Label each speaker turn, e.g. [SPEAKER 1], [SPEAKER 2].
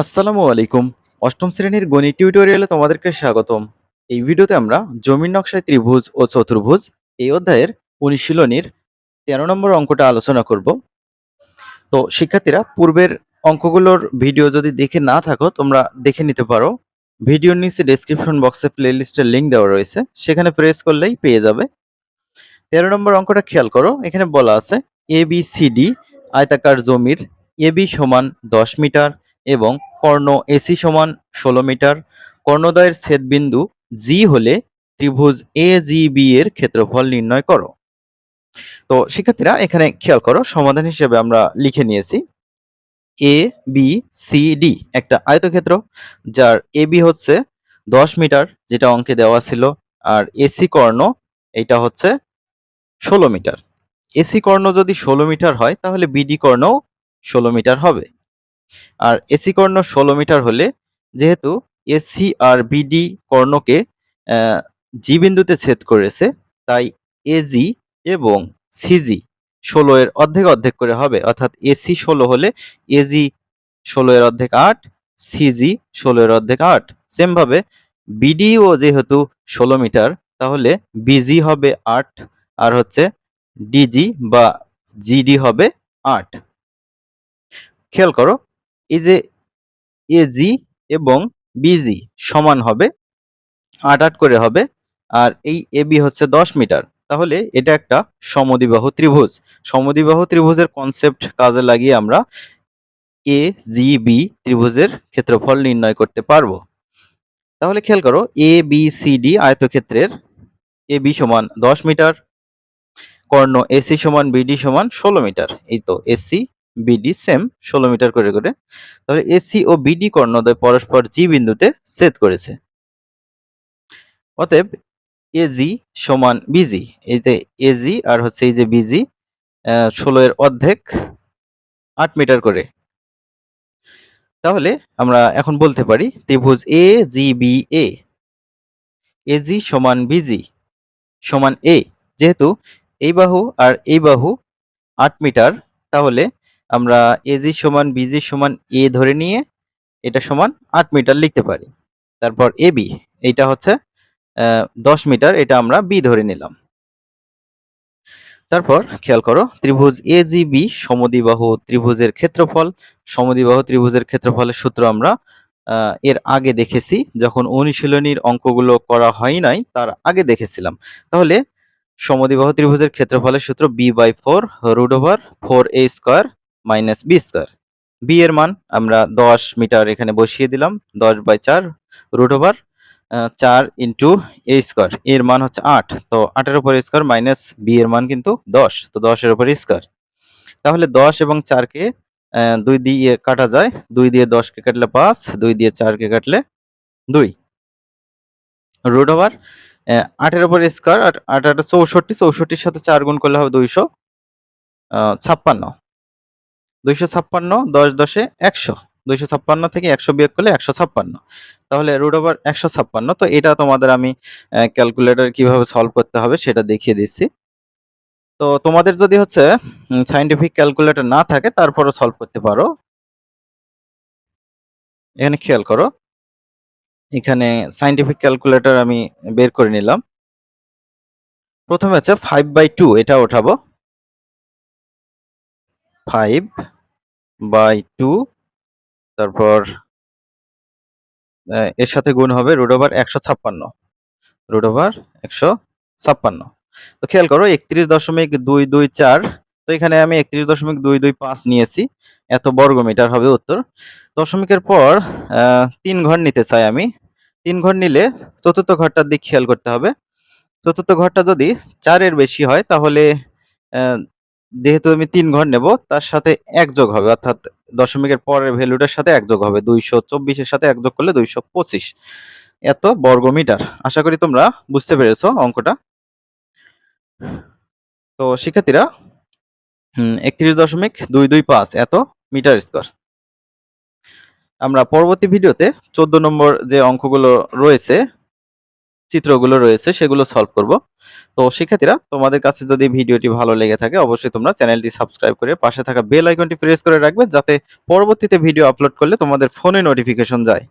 [SPEAKER 1] আসসালামু আলাইকুম। অষ্টম শ্রেণির গণিত টিউটোরিয়ালে তোমাদেরকে স্বাগতম। এই ভিডিওতে আমরা জমির নকশায় ত্রিভুজ ও চতুর্ভুজ এই অধ্যায়ের অনুশীলনীর তেরো নম্বর অঙ্কটা আলোচনা করব। তো শিক্ষার্থীরা, পূর্বের অঙ্কগুলোর ভিডিও যদি দেখে না থাকো, তোমরা দেখে নিতে পারো। ভিডিওর নিচে ডেসক্রিপশন বক্সে প্লেলিস্টের লিঙ্ক দেওয়া রয়েছে। সেখানে প্রেস করলেই পেয়ে যাবে। তেরো নম্বর অঙ্কটা খেয়াল করো, এখানে বলা আছে এ বি সি ডি আয়তাকার জমির এ বি সমান দশ মিটার এবং কর্ণ এসি সমান ষোলো মিটার। কর্ণদ্বয়ের ছেদবিন্দু জি হলে ত্রিভুজ এ জি বি এর ক্ষেত্রফল নির্ণয় করো। তো শিক্ষার্থীরা, এখানে খেয়াল করো, সমাধান হিসেবে আমরা লিখে নিয়েছি এ বি সি ডি একটা আয়তক্ষেত্র, যার এ বি হচ্ছে দশ মিটার, যেটা অঙ্কে দেওয়া ছিল, আর এসি কর্ণ এটা হচ্ছে ষোলো মিটার। এসি কর্ণ যদি ষোলো মিটার হয়, তাহলে বিডি কর্ণও ষোলো মিটার হবে। আর এসি কর্ণ ষোলো মিটার হলে যেহেতু এসি আর বিডি কর্ণকে জি বিন্দুতে ছেদ করেছে, তাই এজি এবং সিজি ষোলো এর অর্ধেক অর্ধেক করে হবে। অর্থাৎ এসি ষোলো হলে এজি ষোলো এর অর্ধেক আট সিজি ষোলো এর অর্ধেক আট। সেম ভাবে বিডিও যেহেতু ষোলো মিটার, তাহলে বিজি হবে আট, আর হচ্ছে ডিজি বা জিডি হবে আট। খেয়াল করো এই যে এজি এবং বিজি সমান হবে আট আট করে হবে। আর এই এবি হচ্ছে দশ মিটার। তাহলে এটা একটা সমদিবাহু ত্রিভুজ। সমদিবাহু ত্রিভুজের কনসেপ্ট কাজে লাগিয়ে আমরা এ জি বি ত্রিভুজের ক্ষেত্রফল নির্ণয় করতে পারব। তাহলে খেয়াল করো এ বি সি ডি আয়তক্ষেত্রের এ বি সমান দশ মিটার, কর্ণ এসি সমান বিডি সমান ষোলো মিটার। এই তো এসি বিডি সেম ষোলো মিটার করে করে। তাহলে এসি ও বিডি কর্ণদ্বয় পরস্পর জি বিন্দুতে ছেদ করেছে। অতএব এজি সমান বিজি এই যে এজি আর হচ্ছে এই যে বিজি ষোলো এর অর্ধেক আট মিটার করে। তাহলে আমরা এখন বলতে পারি ত্রিভুজ এ জি বি এ এজি সমান বিজি সমান এ যেহেতু এই বাহু আর এই বাহু আট মিটার, তাহলে আমরা এজি সমান বিজি সমান এ ধরে নিয়ে এটা সমান আট মিটার লিখতে পারি। তারপর এ বি এইটা হচ্ছে দশ মিটার, এটা আমরা বি ধরে নিলাম। তারপর খেয়াল করো, ত্রিভুজ এ জি বি সমদিবাহু ত্রিভুজের ক্ষেত্রফল সমদিবাহু ত্রিভুজের ক্ষেত্রফলের সূত্র আমরা এর আগে দেখেছি, যখন অনুশীলনীর অঙ্কগুলো করা হয় নাই, তার আগে দেখেছিলাম। তাহলে সমদিবাহু ত্রিভুজের ক্ষেত্রফলের সূত্র B by four root over four A square minus B square. B এর মান আমরা দশ মিটার এখানে বসিয়ে দিলাম, দশ বাই চার রুট ওভার চার ইন্টু এ স্কোয়ার এর মান হচ্ছে আট, তো আটের উপর স্কোয়ার মাইনাস বি এর মান কিন্তু দশ, তো দশের উপর স্কোয়ার তাহলে দশ এবং চারকে দুই দিয়ে কাটা যায়, দুই দিয়ে দশকে কাটলে পাঁচ, দুই দিয়ে চারকে কাটলে দুই। রুট ওভার আটের উপর স্কোয়ার আট আট চৌষট্টি, চৌষট্টির সাথে চার গুণ করলে হবে দুইশো ছাপ্পান্ন। দুইশো ছাপ্পান্ন, দশ দশে একশো। দুইশো ছাপ্পান্ন থেকে একশো বিয়োগ করলে একশো ছাপ্পান্ন। তাহলে রুট ওভার একশো ছাপ্পান্ন। তো এটা তোমাদের আমি ক্যালকুলেটর কীভাবে সলভ করতে হবে সেটা দেখিয়ে দিচ্ছি। তো তোমাদের যদি হচ্ছে সাইন্টিফিক ক্যালকুলেটর না থাকে, তারপরও সলভ করতে পারো। এখানে খেয়াল করো। এখানে সাইন্টিফিক ক্যালকুলেটর আমি বের করে নিলাম। প্রথমে হচ্ছে ফাইভ বাই টু এটা ওঠাবো। ফাইভ বাই টু তারপর এর সাথে গুণ হবে রুট ওভার একশো ছাপ্পান্ন রুট ওভার একশো ছাপ্পান্ন। তো খেয়াল করো একত্রিশ দশমিক দুই দুই চার, তো এখানে আমি একত্রিশ দশমিক দুই দুই পাঁচ নিয়েছি, এত বর্গ মিটার হবে উত্তর। দশমিকের পর তিন ঘর নিতে চাই আমি, তিন ঘর নিলে চতুর্থ ঘরটার দিক খেয়াল করতে হবে। চতুর্থ ঘরটা যদি চারের বেশি হয়, তাহলে যেহেতু আমি তিন ঘর নেব, তার সাথে এক যোগ হবে, অর্থাৎ দশমিকের পরের ভ্যালুটার সাথে এক যোগ হবে। দুইশো চব্বিশের সাথে এক যোগ করলে দুইশো পঁচিশ। এত বর্গ মিটার। আশা করি তোমরা বুঝতে পেরেছ অঙ্কটা। তো শিক্ষার্থীরা একত্রিশ দশমিক দুই দুই পাঁচ, এত মিটার স্কোয়ার। আমরা পরবর্তী ভিডিওতে চোদ্দ নম্বর যে অঙ্কগুলো রয়েছে চিত্রগুলো রয়েছে, সেগুলো সলভ করব। তো শিক্ষার্থীরা, তোমাদের কাছে যদি ভিডিওটি ভালো লেগে থাকে, অবশ্যই তোমরা চ্যানেলটি সাবস্ক্রাইব করে পাশে থাকা বেল আইকনটি প্রেস করে রাখবে, যাতে পরবর্তীতে ভিডিও আপলোড করলে তোমাদের ফোনে নোটিফিকেশন যায়।